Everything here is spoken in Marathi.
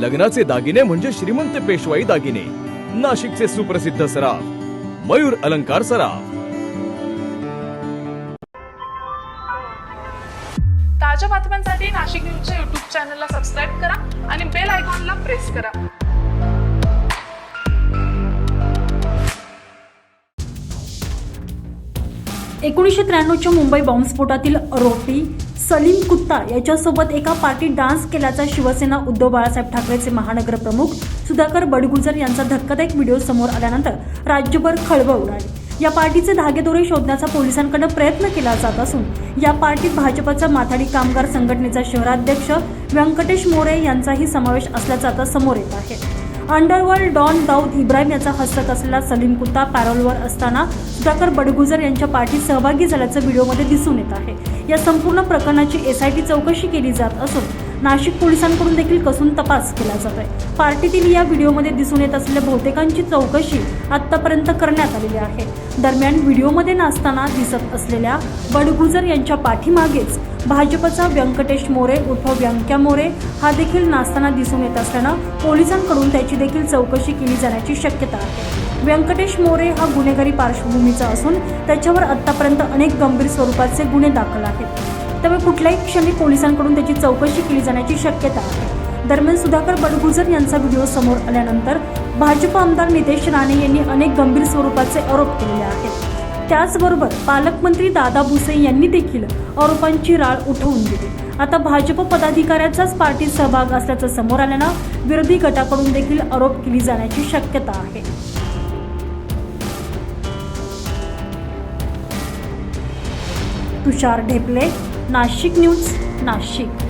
लग्नाचे दागिने म्हणजे श्रीमंत पेशवाई दागिने. नाशिकचे सुप्रसिद्ध सराफ. मयूर अलंकार सराफ. ताज्या बातम्यांसाठी नाशिक न्यूजच्या युट्यूब चॅनलला सबस्क्राईब करा आणि बेल आयकॉनला प्रेस करा. एकोणीसशे त्र्याण्णवच्या मुंबई बॉम्बस्फोटातील आरोपी सलीम कुत्ता याच्यासोबत एका पार्टीत डान्स केल्याचा शिवसेना उद्धव बाळासाहेब ठाकरेचे महानगर प्रमुख सुधाकर बडगुजर यांचा धक्कादायक व्हिडिओ समोर आल्यानंतर राज्यभर खळबळ उडाली. या पार्टीचे धागेदोरे शोधण्याचा पोलिसांकडे प्रयत्न केला जात असून या पार्टीत भाजपचा माथाडी कामगार संघटनेचा शहराध्यक्ष व्यंकटेश मोरे यांचाही समावेश असल्याचं आता समोर येत आहे. अंडरवर्ल्ड डॉन दाऊद इब्राहिम याचा हस्तक असलेला सलीम कुत्ता पॅरोलवर असताना सुधाकर बडगुजर यांच्या पार्टीत सहभागी झाल्याचं व्हिडिओमध्ये दिसून येत आहे. या संपूर्ण प्रकरणाची एसआयटी चौकशी केली जात असून नाशिक पोलिसांकडून देखील कसून तपास केला जात आहे पार्टीतील या व्हिडिओमध्ये दिसून येत असलेल्या बहुतेकांची चौकशी आतापर्यंत करण्यात आलेली आहे. दरम्यान व्हिडिओमध्ये नाचताना दिसत असलेल्या बडगुजर यांच्या पाठीमागेच भाजपचा व्यंकटेश मोरे उर्फ व्यंक्या मोरे हा देखील नाचताना दिसून येत असल्यानं पोलिसांकडून त्याची देखील चौकशी केली जाण्याची शक्यता आहे. व्यंकटेश मोरे हा गुन्हेगारी पार्श्वभूमीचा असून त्याच्यावर आतापर्यंत अनेक गंभीर स्वरूपाचे गुन्हे दाखल आहेत. त्यामुळे कुठल्याही क्षणी पोलिसांकडून त्याची चौकशी केली जाण्याची शक्यता आहे. दरम्यान सुधाकर बडगुजर यांचा व्हिडिओ समोर आल्यानंतर भाजप आमदार नितेश राणे यांनी अनेक गंभीर स्वरूपाचे आरोप केलेले आहेत. त्याचबरोबर पालकमंत्री दादा भुसे यांनी देखील आरोपांची राळ उठवून दिली. आता भाजप पदाधिकाऱ्याचाच पार्टीत सहभाग असल्याचं समोर आल्यानं विरोधी गटाकडून देखील आरोप केली जाण्याची शक्यता आहे. तुषार ढेपले नाशिक न्यूज नाशिक.